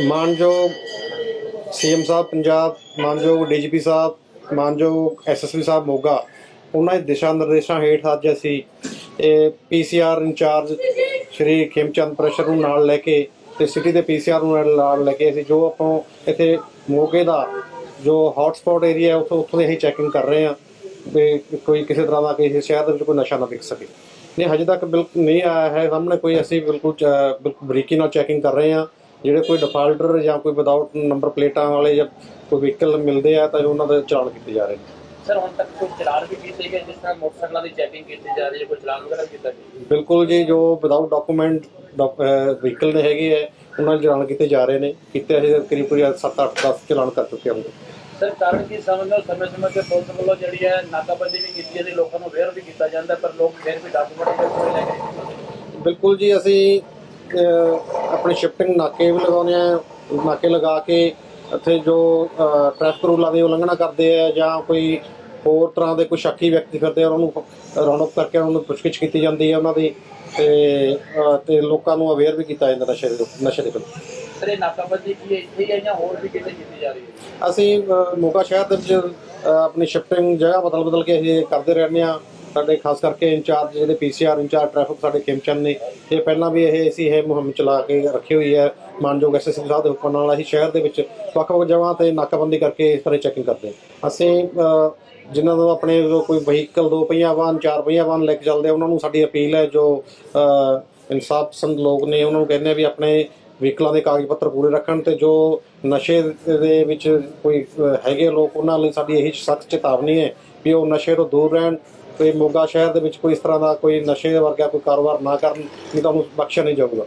ਮਾਨਯੋਗ ਸੀਐਮ ਸਾਹਿਬ ਪੰਜਾਬ, ਮਾਨਯੋਗ ਡੀਜੀਪੀ ਸਾਹਿਬ, ਮਾਨਯੋਗ ਐਸਐਸਪੀ ਸਾਹਿਬ ਮੋਗਾ, ਉਹਨਾਂ ਦੇ ਦਿਸ਼ਾ ਨਿਰਦੇਸ਼ਾਂ ਹੇਠ ਅੱਜ ਅਸੀਂ ਇਹ ਪੀਸੀਆਰ ਇੰਚਾਰਜ ਸ਼੍ਰੀ ਖੇਮਚੰਦ ਪ੍ਰੈਸ਼ਰ ਨੂੰ ਨਾਲ ਲੈ ਕੇ ਤੇ ਸਿਟੀ ਦੇ ਪੀਸੀਆਰ ਨੂੰ ਨਾਲ ਲੈ ਕੇ ਅਸੀਂ ਜੋ ਆਪਾਂ ਇੱਥੇ ਮੋਗੇ ਦਾ ਜੋ ਹੌਟਸਪੌਟ ਏਰੀਆ ਉੱਥੋਂ ਉੱਥੋਂ ਦੀ ਅਸੀਂ ਚੈਕਿੰਗ ਕਰ ਰਹੇ ਹਾਂ ਵੀ ਕੋਈ ਕਿਸੇ ਤਰ੍ਹਾਂ ਦਾ ਕਿਸੇ ਸ਼ਹਿਰ ਦੇ ਵਿੱਚ ਕੋਈ ਨਸ਼ਾ ਨਾ ਵਿਕ ਸਕੇ। ਨਹੀਂ, ਹਜੇ ਤੱਕ ਬਿਲਕੁਲ ਨਹੀਂ ਆਇਆ ਹੈ ਸਾਹਮਣੇ, ਕੋਈ ਅਸੀਂ ਬਿਲਕੁਲ ਚ- ਬਿਲਕੁਲ ਬਰੀਕੀ ਨਾਲ ਚੈਕਿੰਗ ਕਰ ਰਹੇ ਹਾਂ। ਜਿਹੜੇ ਕੋਈ ਡਿਫਾਲਟਰ ਜਾਂ ਕੋਈ ਵਿਦਆਊਟ ਨੰਬਰ ਪਲੇਟਾਂ ਵਾਲੇ ਜਾਂ ਕੋਈ ਵਹੀਕਲ ਮਿਲਦੇ ਆ ਤਾਂ ਉਹਨਾਂ ਦੇ ਚਲਾਨ ਕੀਤੇ ਜਾ ਰਹੇ ਨੇ। ਸਰ ਹੁਣ ਤੱਕ ਕੋਈ ਚਲਾਨ ਵੀ ਕੀਤੇ ਗਏ ਜਿਸ ਤਰ੍ਹਾਂ ਮੋਟਰਸਾਈਕਲਾਂ ਦੀ ਚੈਕਿੰਗ ਕੀਤੀ ਜਾ ਰਹੀ ਹੈ ਕੋਈ ਚਲਾਨ ਵਗੈਰਾ ਕੀਤਾ ਗਿਆ? ਬਿਲਕੁਲ ਜੀ ਜੋ ਵਿਦਆਊਟ ਡਾਕੂਮੈਂਟ ਵਹੀਕਲ ਨੇ ਹੈਗੇ ਹੈ ਉਹਨਾਂ ਦੇ ਚਲਾਨ ਕੀਤੇ ਜਾ ਰਹੇ ਨੇ। ਕੀਤੇ ਅਸੀਂ ਕਰੀਬ ਕਰੀਬ 7 8 10 ਚਲਾਨ ਕਰ ਚੁੱਕੇ ਹਾਂ ਸਰ ਕਾਰਨ ਕੀ ਸਮਝਦੇ ਹੋ ਸਮੇਂ ਸਮੇਂ ਤੇ ਪੁਲਿਸ ਵੱਲੋਂ ਜਿਹੜੀ ਹੈ ਨਾਕਾਬੰਦੀ ਵੀ ਕੀਤੀ ਜਾਂਦੀ ਲੋਕਾਂ ਨੂੰ ਅਵੇਅਰ ਵੀ ਕੀਤਾ ਜਾਂਦਾ ਪਰ ਲੋਕ ਫਿਰ ਵੀ ਡਾਕੂਮੈਂਟ ਕੋਈ ਲੈ ਕੇ। ਬਿਲਕੁਲ ਜੀ ਅਸੀਂ ਆਪਣੀ ਸ਼ਿਫਟਿੰਗ ਨਾਕੇ ਵੀ ਲਗਾਉਂਦੇ ਆ ਨਾਕੇ ਲਗਾ ਕੇ ਇੱਥੇ ਜੋ ਟ੍ਰੈਫਿਕ ਰੂਲਾਂ ਦੀ ਉਲੰਘਣਾ ਕਰਦੇ ਆ ਜਾਂ ਕੋਈ ਹੋਰ ਤਰ੍ਹਾਂ ਦੇ ਕੋਈ ਸ਼ੱਕੀ ਵਿਅਕਤੀ ਫਿਰਦੇ ਆ ਉਹਨਾਂ ਨੂੰ ਅਪ ਕਰਕੇ ਉਹਨਾਂ ਨੂੰ ਪੁੱਛਗਿੱਛ ਕੀਤੀ ਜਾਂਦੀ ਹੈ ਉਹਨਾਂ ਦੀ ਤੇ ਤੇ ਲੋਕਾਂ ਨੂੰ ਅਵੇਅਰ ਵੀ ਕੀਤਾ ਜਾਂਦਾ ਨਸ਼ੇ ਦੇ ਨਸ਼ੇ ਦੇ ਪ੍ਰਤੀ ਸਰ ਇਹ ਨਾਕਾਬੰਦੀ ਕੀ ਇੱਥੇ ਹੀ ਜਾਂ ਹੋਰ ਵੀ ਕਿਤੇ ਕੀਤੀ ਜਾ ਰਹੀ ਹੈ? ਅਸੀਂ ਮੋਗਾ ਸ਼ਹਿਰ ਦੇ ਵਿੱਚ ਆਪਣੀ ਸ਼ਿਫਟਿੰਗ ਜਗ੍ਹਾ ਬਦਲ ਬਦਲ ਕੇ ਅਸੀਂ ਕਰਦੇ ਰਹਿੰਦੇ ਆ। ਸਾਡੇ ਖਾਸ ਕਰਕੇ ਇੰਚਾਰਜ ਜਿਹੜੇ ਪੀਸੀਆਰ ਇੰਚਾਰਜ ਟ੍ਰੈਫਿਕ ਸਾਡੇ ਖੇਮਚੰਦ ਨੇ ਇਹ ਪਹਿਲਾਂ ਵੀ ਇਹ ਅਸੀਂ ਇਹ ਮੁਹਿੰਮ ਚਲਾ ਕੇ ਰੱਖੀ ਹੋਈ ਹੈ। ਮਾਨਯੋਗ ਐਸਐਸਪੀ ਸਾਹਿਬ ਦੇ ਹੁਕਮ ਨਾਲ ਅਸੀਂ ਸ਼ਹਿਰ ਦੇ ਵਿੱਚ ਵੱਖ-ਵੱਖ ਜਗ੍ਹਾ ਤੇ ਨਾਕਾਬੰਦੀ ਕਰਕੇ ਇਸ ਤਰ੍ਹਾਂ ਚੈਕਿੰਗ ਕਰਦੇ ਹਾਂ। ਅਸੀਂ ਅਹ, ਜਿਨ੍ਹਾਂ ਨੂੰ ਆਪਣੇ ਜੋ ਕੋਈ ਵਹੀਕਲ ਦੋ ਪਹੀਆ ਵਾਹਨ ਚਾਰ ਪਹੀਆ ਵਾਹਨ ਲੈ ਕੇ ਚੱਲਦੇ ਉਹਨਾਂ ਨੂੰ ਸਾਡੀ ਅਪੀਲ ਹੈ ਜੋ ਇਨਸਾਫ ਪਸੰਦ ਲੋਕ ਨੇ ਉਹਨਾਂ ਨੂੰ ਕਹਿੰਦੇ ਆ ਵੀ ਆਪਣੇ ਵਹੀਕਲਾਂ ਦੇ ਕਾਗਜ਼ ਪੱਤਰ ਪੂਰੇ ਰੱਖਣ ਤੇ ਜੋ ਨਸ਼ੇ ਦੇ ਵਿੱਚ ਕੋਈ ਅਹ, ਹੈਗੇ ਲੋਕ ਉਹਨਾਂ ਲਈ ਸਾਡੀ ਇਹੀ ਸਖਤ ਚੇਤਾਵਨੀ ਹੈ ਵੀ ਉਹ ਨਸ਼ੇ ਤੋਂ ਦੂਰ ਰਹਿਣ ਤੇ ਮੋਗਾ ਸ਼ਹਿਰ ਦੇ ਵਿੱਚ ਕੋਈ ਇਸ ਤਰ੍ਹਾਂ ਦਾ ਕੋਈ ਨਸ਼ੇ ਵਰਗਾ ਕੋਈ ਕਾਰੋਬਾਰ ਨਾ ਕਰਨ, ਨਹੀਂ ਤਾਂ ਉਹਨੂੰ ਬਖਸ਼ਿਆ ਨਹੀਂ ਜਾਊਗਾ।